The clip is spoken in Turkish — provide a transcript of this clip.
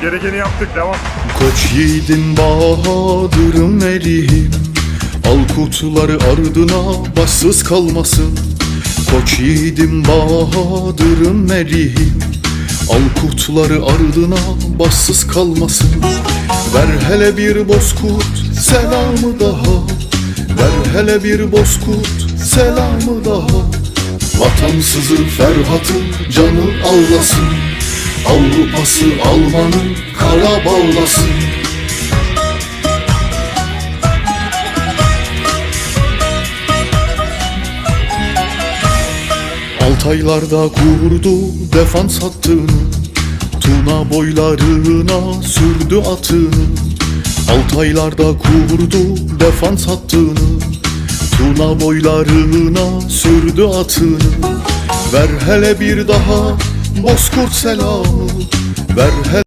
Gerekeni yaptık devam. Koç yiğidim bahadırım eriyim Al ardına başsız kalmasın. Koç yiğidim bahadırım eriyim Al kutları ardına başsız kalmasın. Ver hele bir bozkurt selamı daha. Ver hele bir bozkurt selamı daha. Vatansızı Ferhat'ın canı ağlasın Avrupası Alman'ın kara bağlasın Altaylarda kurdu defans hattını Tuna boylarına sürdü atını. Altaylarda kurdu defans hattını Tuna boylarına sürdü atını. Ver hele bir daha bozkurt selamı. Ver